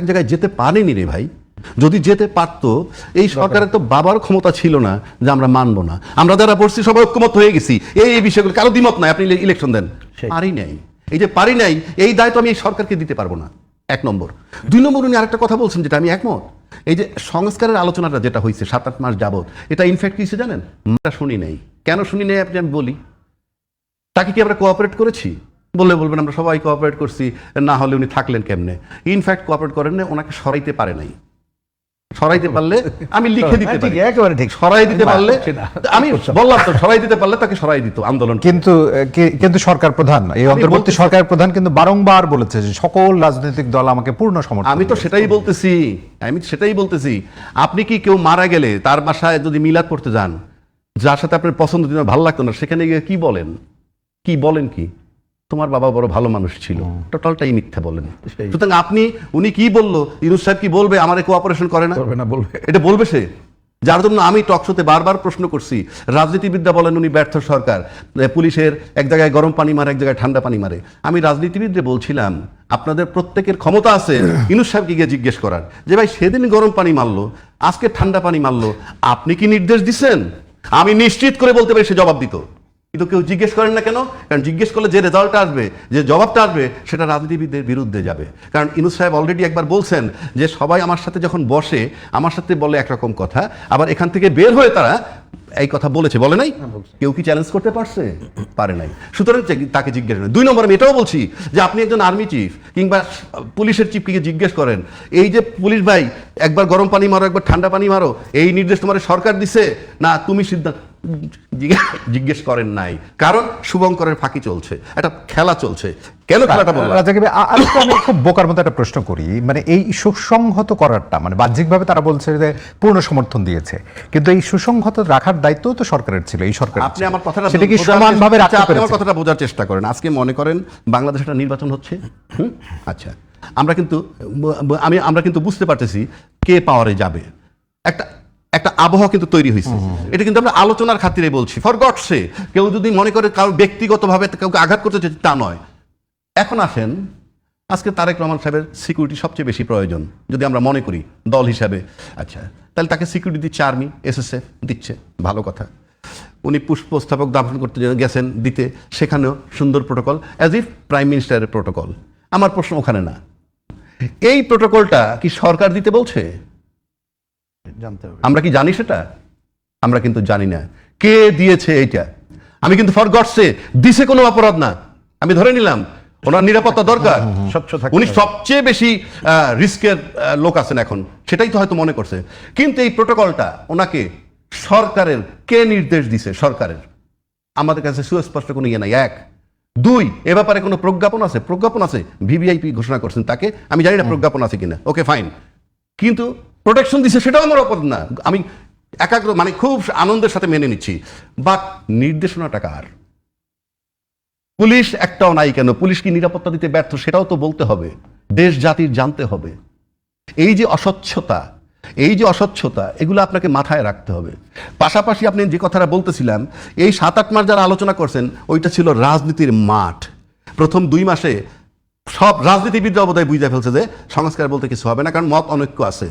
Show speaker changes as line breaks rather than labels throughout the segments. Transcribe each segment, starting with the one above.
এক জায়গায় যেতে পারেনি রে ভাই। যদি যেতে পারতো এই সরকারের তো বাবার ক্ষমতা ছিল না যে আমরা মানবো না। আমরা যারা পড়ছি সবাই ঐক্যমত হয়ে গেছি। এই এই বিষয়গুলো কারও দ্বিমত নাই আপনি ইলেকশন দেন। পারি নাই। এই যে পারি নাই এই দায়িত্ব আমি এই সরকারকে দিতে পারব না। এক নম্বর। দুই নম্বর উনি আরেকটা কথা বলছেন যেটা আমি একমত। এই যে সংস্কারের আলোচনাটা যেটা হয়েছে সাত আট মাস যাবত এটা ইনফ্যাক্ট কিছু জানেন? আমরা শুনি নাই। কেন শুনি নাই আপনি আমি বলি? তাকে কি আমরা কোঅপারেট করেছি? বললে বলবেন আমরা সবাই কোঅপারেট করছি না হলে উনি থাকলেন কেমনে? ইনফ্যাক্ট কোঅপারেট করেন না ওনাকে সরাইতে পারে নাই। সরাইতে পারলে আমি লিখে দিতে
হ্যাঁ,
পারি।
একেবারে ঠিক।
সরাই দিতে পারলে আমি বললাম তো সরাই দিতে পারলে তাকে সরাই দিত আন্দোলন
কিন্তু কিন্তু সরকার প্রধান এই অন্তর্বর্তী সরকার প্রধান কিন্তু বারংবার বলেছে যে সকল রাজনৈতিক দল আমাকে পূর্ণ সমর্থন
আমি তো সেটাই বলতেছি আমি সেটাই বলতেছি। আপনি কি কেউ মারা গেলে তার বাসায় যদি মিলাদ করতে যান যার সাথে আপনার পছন্দ দিন ভালো লাগতো না সেখানে গিয়ে কি বলেন? কি বলেন কি? তোমার বাবা বড় ভালো মানুষ ছিল। টোটালটাই মিথ্যা বলেন। সুতরাং আপনি উনি কি বলল ইউনুস সাহেব কি বলবে আমার কোঅপারেশন করে না?
করবে না বলবে।
এটা বলবে সে? যার জন্য আমি টকশোতে বারবার প্রশ্ন করছি। রাজনীতিবিদরা বলেন উনি ব্যর্থ সরকার। পুলিশের এক জায়গায় গরম পানি মারে এক জায়গায় ঠান্ডা পানি মারে। আমি রাজনীতিবিদরে বলছিলাম আপনাদের প্রত্যেকের ক্ষমতা আছে। ইনুস সাহেবকে গিয়ে জিজ্ঞেস করার। যে ভাই সেদিন গরম পানি মারলো আজকে ঠান্ডা পানি মারলো আপনি কি নির্দেশ দিচ্ছেন আমি নিশ্চিত করে বলতে পারি সে জবাব দিত। কিন্তু কেউ জিজ্ঞেস করেন না কেন? কারণ জিজ্ঞেস করলে যে রেজাল্টটা আসবে যে জবাবটা আসবে সেটা রাজনীতিবিদদের বিরুদ্ধে যাবে। কারণ ইনুস সাহেব অলরেডি একবার বলছেন যে সবাই আমার সাথে যখন বসে আমার সাথে বলে একরকম কথা আবার এখান থেকে বের হয়ে তারা এই কথা বলেছে বলে নাই? কেউ কি চ্যালেঞ্জ করতে পারছে? পারে নাই। সুতরাং তাকে জিজ্ঞেস করেন। দুই নম্বর আমি এটাও বলছি যে আপনি একজন আর্মি চিফ কিংবা পুলিশের চিফকে জিজ্ঞেস করেন এই যে পুলিশ ভাই একবার গরম পানি মারো একবার ঠান্ডা পানি মারো এই নির্দেশ তোমার সরকার দিছে? না তুমি সিদ্ধান্ত জিজ্ঞেস করেন নাই। কারণ শুভঙ্করের ফাঁকি চলছে একটা খেলা চলছে। কেন খেলাটা বললাম?
রাজাকে আমি খুব বোকার মতো একটা প্রশ্ন করি। মানে এই সুসংহত করারটা মানে বাহ্যিকভাবে তারা বলছে যে পূর্ণ সমর্থন দিয়েছে। কিন্তু এই সুসংহত রাখার দায়িত্ব তো সরকারের ছিল এই সরকার
আপনি আমার কথাটা
সেটা কি সমানভাবে রাখতে
আচ্ছা, আপনি আমার কথাটা বোঝার চেষ্টা করেন। আজকে মনে করেন বাংলাদেশে একটা নির্বাচন হচ্ছে? হুম? আচ্ছা। আমরা কিন্তু আমি আমরা কিন্তু বুঝতে পারতেছি কে পাওয়ারে যাবে। একটা একটা আবহাওয়া কিন্তু তৈরি হয়েছে এটা কিন্তু আমরা আলোচনার খাতিরে বলছি। ফর গডসে কেউ যদি মনে করে কারও ব্যক্তিগতভাবে কাউকে আঘাত করতে চাইছে তা নয়। এখন আসেন আজকে তারেক রহমান সাহেবের সিকিউরিটি সবচেয়ে বেশি প্রয়োজন যদি আমরা মনে করি দল হিসাবে। আচ্ছা তাহলে তাকে সিকিউরিটি দিচ্ছে আর্মি এসএসএফ দিচ্ছে ভালো কথা। উনি পুষ্পস্থাপক দাফন করতে গেছেন দিতে সেখানেও সুন্দর প্রোটোকল অ্যাজ ইফ প্রাইম মিনিস্টারের প্রোটোকল আমার প্রশ্ন ওখানে না। এই প্রোটোকলটা কি সরকার দিতে বলছে?
জানতে হবে।
আমরা কি জানি সেটা? আমরা কিন্তু জানি না। কে দিয়েছে এইটা? আমি কিন্তু ফর গডসে দিছে কোনো অপরাধ না। আমি ধরে নিলাম ওনার নিরাপত্তা দরকার।
স্বচ্ছ থাকতে
উনি সবচেয়ে বেশি রিস্কের লোক আছেন এখন। সেটাই তো হয়তো মনে করছে। কিন্তু এই প্রোটোকলটা ওনাকে সরকারের কে নির্দেশ দিছে? সরকারের। আমাদের কাছে সুস্পষ্ট কোনো ইয়ে নাই। এক। দুই এ ব্যাপারে কোনো প্রজ্ঞাপন আছে? প্রজ্ঞাপন আছে। ভিভিআইপি ঘোষণা করছেন তাকে। আমি জানি না প্রজ্ঞাপন আছে কিনা। ওকে ফাইন কিন্তু প্রোটেকশন দিছে, সেটাও আমার অপরাধ না। আমি একাগ্র মানে খুব আনন্দের সাথে মেনে নিচ্ছি। But নির্দেশনাটা car? পুলিশ একটাও নাই কেন? পুলিশ কি নিরাপত্তা দিতে ব্যর্থ? সেটাও তো বলতে হবে। দেশ জাতির জানতে হবে। এই যে অস্বচ্ছতা, এই যে অস্বচ্ছতা, এগুলো আপনাকে মাথায় রাখতে হবে। পাশাপাশি আপনি যে কথাটা বলতেছিলাম, এই সাত আট মাস যারা আলোচনা করছেন, ওইটা ছিল রাজনীতির মাঠ। প্রথম দুই মাসে সব রাজনীতিবিদরা বোধহয় বুঝে ফেলছে যে সংস্কার বলতে কিছু হবে না, কারণ মত অনৈক্য আছে।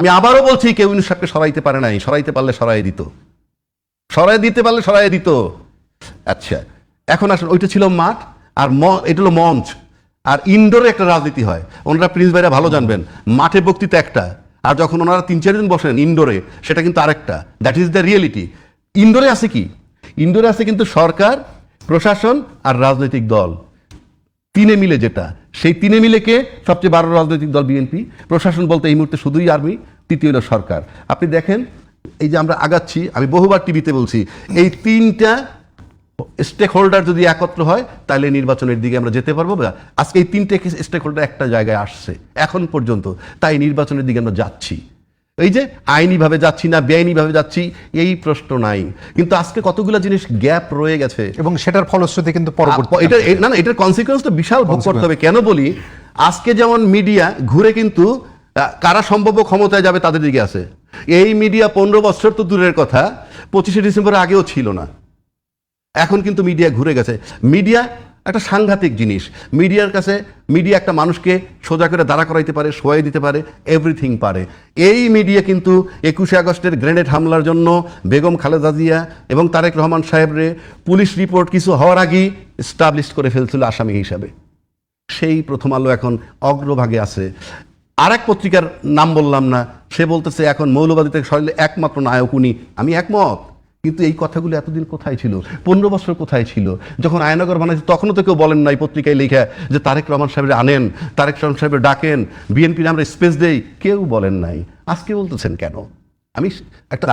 আমি আবারও বলছি, কেউ ইউনুস সরাইতে পারে নাই। সরাইতে পারলে সরাই দিত। সরাই দিতে পারলে সরাই দিত। আচ্ছা এখন আসলে ওইটা ছিল মাঠ আর ম- এটা হলো মঞ্চ। আর ইনডোরে একটা রাজনীতি হয়। ওনারা প্রিন্স ভাইরা ভালো জানবেন, মাঠে বক্তৃতা একটা। আর যখন ওনারা তিন চারজন বসেন ইনডোরে, সেটা কিন্তু আরেকটা। দ্যাট ইজ দ্য রিয়েলিটি ইনডোরে আছে কি? ইনডোরে আছে কিন্তু সরকার, প্রশাসন আর রাজনৈতিক দল। তিনে মিলে যেটা, সেই তিনে মিলে কে? সবচেয়ে বড় রাজনৈতিক দল বিএনপি। প্রশাসন বলতে এই মুহূর্তে শুধুই আর্মি, তৃতীয় হলো সরকার। আপনি দেখেন, এই যে আমরা আগাচ্ছি, আমি বহুবার টিভিতে বলছি, এই তিনটা স্টেক হোল্ডার যদি একত্র হয়, তাহলে নির্বাচনের দিকে আমরা যেতে পারব। আজকে এই তিনটে স্টেক হোল্ডার একটা জায়গায় আসছে, এখন পর্যন্ত। তাই নির্বাচনের দিকে আমরা যাচ্ছি। এই যে আইনিভাবে যাচ্ছি না বেআইনিভাবে যাচ্ছি এই প্রশ্ন নাই। কিন্তু আজকে কতগুলো জিনিস গ্যাপ রয়ে গেছে।
এবং সেটার ফলশ্রুতি কিন্তু পরবর্তী
এটা না না এটার কনসিকুয়েন্স তো বিশাল ভোগ করতে হবে। কেন বলি? আজকে যেমন মিডিয়া ঘুরে কিন্তু কারা সম্ভাব্য ক্ষমতায় যাবে তাদের দিকে আছে। এই মিডিয়া পনেরো বছর তো দূরের কথা পঁচিশে ডিসেম্বর আগেও ছিল না। এখন কিন্তু মিডিয়া ঘুরে গেছে। মিডিয়া একটা সাংঘাতিক জিনিস। মিডিয়ার কাছে, মিডিয়া একটা মানুষকে সোজা করে দাঁড়া করাইতে পারে, শোয়াই দিতে পারে এভরিথিং পারে। এই মিডিয়া কিন্তু একুশে আগস্টের গ্রেনেড হামলার জন্য বেগম খালেদা জিয়া এবং তারেক রহমান সাহেবরে পুলিশ রিপোর্ট কিছু হওয়ার আগেই স্টাবলিশ করে ফেলছিল আসামি হিসাবে। সেই প্রথম আলো এখন অগ্রভাগে আছে। আর এক পত্রিকার নাম বললাম না, সে বলতেছে, এখন মৌলবাদী থেকে সরলে একমাত্র নায়ক উনি। আমি একমত। কিন্তু এই কথাগুলো এতদিন কোথায় ছিল? পনেরো বছর কোথায় ছিল? যখন আয়নগর বানাইছে তখনও তো কেউ বলেন নাই পত্রিকায় লেখা যে তারেক রহমান সাহেবের আনেন তারেক রহমান সাহেবের ডাকেন বিএনপির আমরা স্পেস দেই। কেউ বলেন নাই। আজকে বলতেছেন কেন? আমি একটা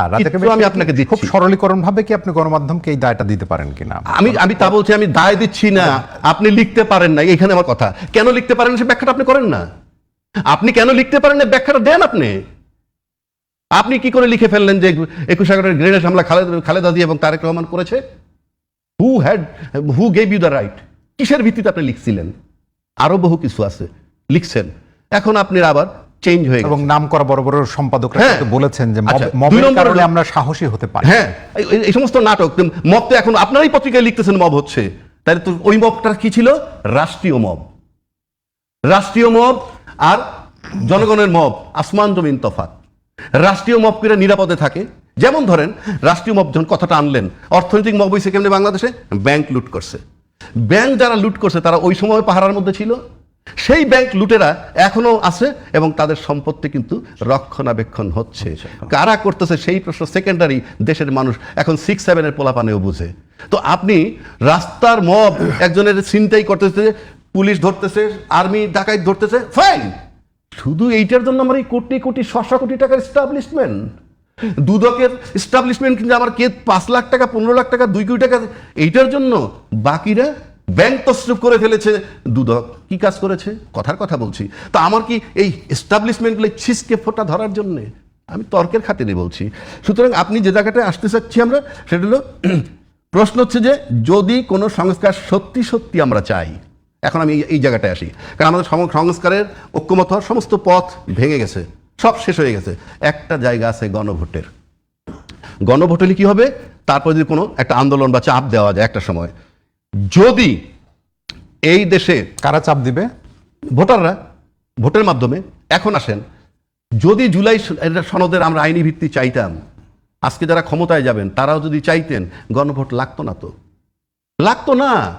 আমি আপনাকে
খুব সরলীকরণ ভাবে কি আপনি গণমাধ্যমকে এই দায়টা দিতে পারেন কিনা?
আমি আমি তা বলছি আমি দায় দিচ্ছি না। আপনি লিখতে পারেন না এখানে আমার কথা। কেন লিখতে পারেন সে ব্যাখ্যাটা আপনি করেন না? আপনি কেন লিখতে পারেন না ব্যাখ্যাটা দেন আপনি? আপনি কি করে লিখে ফেললেন যে একুশ এগারোর গ্রেনেড হামলা খালেদ খালেদা দিয়ে এবং তারেক রহমান করেছে? Who had who gave you the right কিসের ভিত্তিতে আপনি লিখছিলেন? আরও বহু কিছু আছে। লিখছেন। এখন আপনি আবার চেঞ্জ হয়ে
এবং নাম করা বড় বড় সম্পাদকরা
হ্যাঁ।
বলেছেন যে
আচ্ছা,
মবের কারণে আমরা সাহসী হতে পারি।
হ্যাঁ এই সমস্ত নাটক মব তো এখন আপনারাই পত্রিকায় লিখতেছেন মব হচ্ছে। তাহলে তো ওই মবটা কি ছিল? রাষ্ট্রীয় মব। রাষ্ট্রীয় মব আর জনগণের মব আসমান জমিন তফাত রাষ্ট্রীয় মপকিরা নিরাপদে থাকে। যেমন ধরেন রাষ্ট্রীয় মব যখন কথাটা আনলেন অর্থনৈতিক মব হয়েছে কেমনি বাংলাদেশে? ব্যাংক লুট করছে। ব্যাংক যারা লুট করছে তারা ওই সময় পাহারার মধ্যে ছিল। সেই ব্যাংক লুটেরা এখনও আছে এবং তাদের সম্পত্তি কিন্তু রক্ষণাবেক্ষণ হচ্ছে। কারা করতেছে সেই প্রশ্ন সেকেন্ডারি দেশের মানুষ এখন সিক্স সেভেনের পোলাপানেও বুঝে। তো আপনি রাস্তার মব একজনের চিন্তাই করতেছে পুলিশ ধরতেছে আর্মি ডাকাইত ধরতেছে ফাইন শুধু এইটার জন্য আমার এই কোটি কোটি ছশো কোটি টাকার এস্টাবলিশমেন্ট দুদকের এস্টাবলিশমেন্ট কিন্তু আমার কে পাঁচ লাখ টাকা, পনেরো লাখ টাকা, দুই কোটি টাকা, এইটার জন্য বাকিরা ব্যাংক তসরুপ করে ফেলেছে দুদক। কি কাজ করেছে? কথার কথা বলছি। তা আমার কি এই এস্টাবলিশমেন্টগুলো ছিসকে ফোটা ধরার জন্যে? আমি তর্কের খাতিরে বলছি। সুতরাং আপনি যে জায়গাটায় আসতে চাচ্ছি আমরা, সেটা হলো, প্রশ্ন হচ্ছে যে, যদি কোনো সংস্কার সত্যি সত্যি আমরা চাই এখন আমি এই- জায়গাটায় আসি। কারণ আমাদের সংস্কারের ঐক্যমত হওয়ার সমস্ত পথ ভেঙে গেছে। সব শেষ হয়ে গেছে। একটা জায়গা আছে গণভোটের। গণভোট হলে কি হবে? তারপর যদি কোনো একটা আন্দোলন বা চাপ দেওয়া যায় একটা সময়। যদি এই দেশে
কারা চাপ দিবে?
ভোটাররা ভোটের মাধ্যমে এখন আসেন। যদি জুলাই সনদের আমরা আইনি ভিত্তি চাইতাম আজকে যারা ক্ষমতায় যাবেন তারাও যদি চাইতেন গণভোট লাগতো না তো। লাগতো না।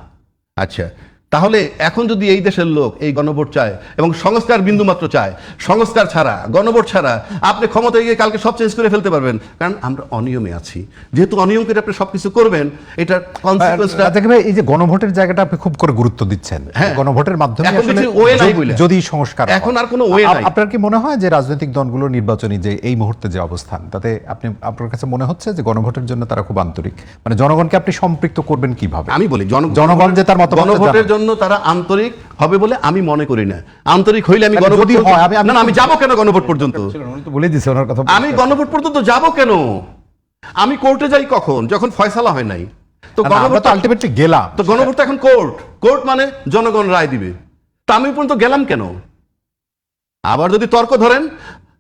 আচ্ছা তাহলে এখন যদি এই দেশের লোক এই গণভোট চায় এবং সংস্কার বিন্দুমাত্র চায় সংস্কার ছাড়া গণভোট ছাড়া আপনি ক্ষমতায় গিয়ে কালকে সব চেঞ্জ করে ফেলতে পারবেন। কারণ আমরা অনিয়মে আছি। যেহেতু অনিয়ম করে আপনি সবকিছু করবেন এটার কনসিকুয়েন্সটা
ভাই, এই যে গণভোটের জায়গাটা আপনি খুব করে গুরুত্ব দিচ্ছেন।
হ্যাঁ।
গণভোটের মাধ্যমে যদি- সংস্কার
এখন আর কোনো ওয়ে নাই।
আপনার কি মনে হয় যে রাজনৈতিক দলগুলো নির্বাচনী যে এই মুহূর্তে যে অবস্থান তাতে আপনি আপনার কাছে মনে হচ্ছে যে গণভোটের জন্য তারা খুব আন্তরিক? মানে জনগণকে আপনি সম্পৃক্ত করবেন কীভাবে?
আমি বলি জন-
জনগণ যে তার মতামতটা
গণভোটের। জন্য তারা আন্তরিক হবে বলে আমি মনে করি না। আন্তরিক হইলে আমি গণভোট
আমি- আমি-
না আমি যাব কেন গণভোট পর্যন্ত?
বলে দিছে ওনার কথা।
আমি গণভোট পর্যন্ত যাব কেন? আমি কোর্টে যাই কখন? যখন ফয়সালা হয় নাই। তো গণভোট
তো আলটিমেটলি গেলাম।
তো গণভোট তো এখন কোর্ট কোর্ট মানে জনগণ রায় দিবে। তা আমি পর্যন্ত গেলাম কেন? আবার যদি তর্ক ধরেন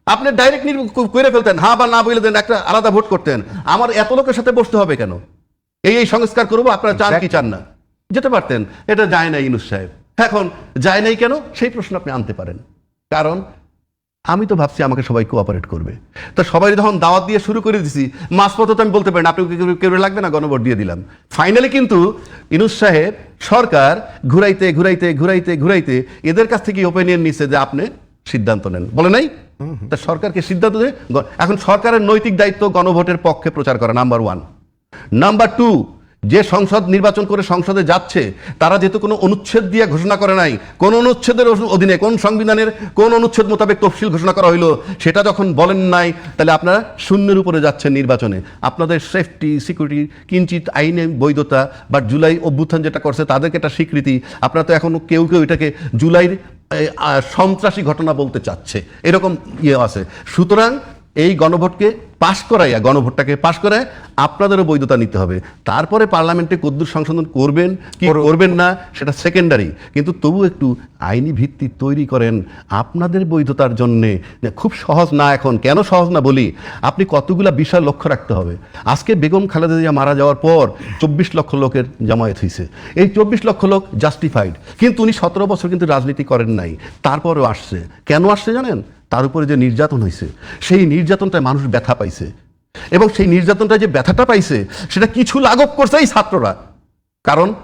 আপনি ডাইরেক্ট করে ফেলতেন হ্যাঁ বা না বলে দেন একটা আলাদা ভোট করতেন। আমার এত লোকের সাথে বসতে হবে কেন? এই এই সংস্কার করব আপনারা চান কি চান না? যেতে পারতেন। এটা যায় না ইনুস সাহেব। এখন যায় নাই কেন? সেই প্রশ্ন আপনি আনতে পারেন। কারণ আমি তো ভাবছি আমাকে সবাই কোঅপারেট করবে। তো সবাই যখন দাওয়াত দিয়ে শুরু করে দিছি, মাঝপথে তো আমি বলতে পারি না আপনি কেউ- লাগবে না? গণভোট দিয়ে দিলাম। ফাইনালি কিন্তু ইনুস সাহেব সরকার ঘুরাইতে ঘুরাইতে ঘুরাইতে ঘুরাইতে এদের কাছ থেকে ওপিনিয়ন নিচ্ছে যে আপনি সিদ্ধান্ত নেন। বলে নাই? তা সরকারকে সিদ্ধান্ত এখন সরকারের নৈতিক দায়িত্ব গণভোটের পক্ষে প্রচার করা নাম্বার ওয়ান নাম্বার টু যে সংসদ নির্বাচন করে সংসদে যাচ্ছে, তারা যেহেতু কোনো অনুচ্ছেদ দিয়ে ঘোষণা করে নাই, কোন অনুচ্ছেদের অধীনে কোন সংবিধানের কোন অনুচ্ছেদ মোতাবেক তফসিল ঘোষণা করা হইল, সেটা যখন বলেন নাই, তাহলে আপনারা শূন্যের উপরে যাচ্ছেন নির্বাচনে। আপনাদের সেফটি সিকিউরিটি কিঞ্চিত আইনে বৈধতা বা জুলাই অভ্যুত্থান যেটা করছে, তাদেরকে একটা স্বীকৃতি। আপনারা তো এখন কেউ কেউ এটাকে জুলাইয়ের সন্ত্রাসী ঘটনা বলতে চাচ্ছে। এরকম ইয়ে আছে। সুতরাং এই গণভোটকে পাশ করাইয়া গণভোটটাকে পাশ করায় আপনাদেরও বৈধতা নিতে হবে। তারপরে পার্লামেন্টে কদ্দুর সংশোধন করবেন কি করবেন না সেটা সেকেন্ডারি কিন্তু তবু একটু আইনি ভিত্তি তৈরি করেন আপনাদের বৈধতার জন্যে। খুব সহজ না এখন কেন সহজ না বলি? আপনি কতগুলা বিষয় লক্ষ্য রাখতে হবে। আজকে বেগম খালেদা জিয়া মারা যাওয়ার পর চব্বিশ লক্ষ লোকের জামায়াত হয়েছে এই চব্বিশ লক্ষ লোক জাস্টিফাইড কিন্তু উনি সতেরো বছর কিন্তু রাজনীতি করেন নাই। তারপরেও আসছে। কেন আসছে জানেন? তার উপরে যে নির্যাতন হয়েছে সেই নির্যাতনটায় মানুষ ব্যথা পাইছে। এবং সেই নির্যাতনটা যে ব্যথাটা পাইছে, সেটা কিছু লাঘব করছে এই ছাত্ররা। কারণ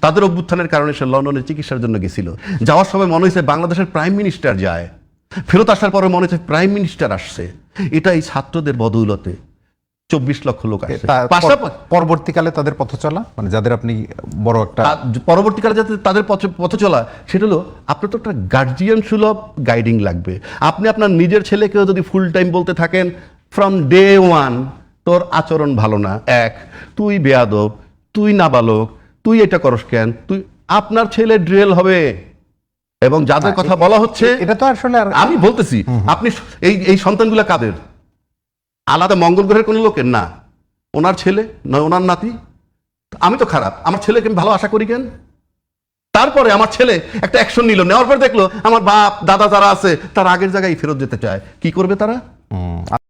তাদের অভ্যুত্থানের কারণে সে লন্ডনের চিকিৎসার জন্য গেছিল। যাওয়ার সময় মনে হয়েছে বাংলাদেশের প্রাইম মিনিস্টার যায়। ফেরত আসার পরে মনে হয়েছে প্রাইম মিনিস্টার আসছে। এটা এই ছাত্রদের বদৌলতে। চব্বিশ লক্ষ লোক পাশাপাশি
পরবর্তীকালে তাদের পথ চলা মানে যাদের আপনি বড় একটা
পরবর্তীকালে যাতে তাদের পথে পথে চলা সেটা হলো আপনার তো একটা গার্জিয়ান সুলভ গাইডিং লাগবে। আপনি আপনার নিজের ছেলেকেও যদি ফুল টাইম বলতে থাকেন ফ্রম ডে ওয়ান তোর আচরণ ভালো না। এক তুই বেয়াদব তুই নাবালক তুই এটা করস কেন? তুই আপনার ছেলে ড্রেল হবে। এবং যাদের কথা বলা হচ্ছে
এটা তো আসলে
আমি বলতেছি আপনি এই এই সন্তানগুলো কাদের? আলাদা মঙ্গল গ্রহের কোনো লোকের না। ওনার ছেলে নয় ওনার নাতি। আমি তো খারাপ। আমার ছেলেকে আমি ভালো আশা করি কেন? তারপরে আমার ছেলে একটা অ্যাকশন নিল। নেওয়ার পর দেখল, আমার বাপ, দাদা যারা আছে, তার আগের জায়গায় ফেরত যেতে চায়। কি করবে তারা?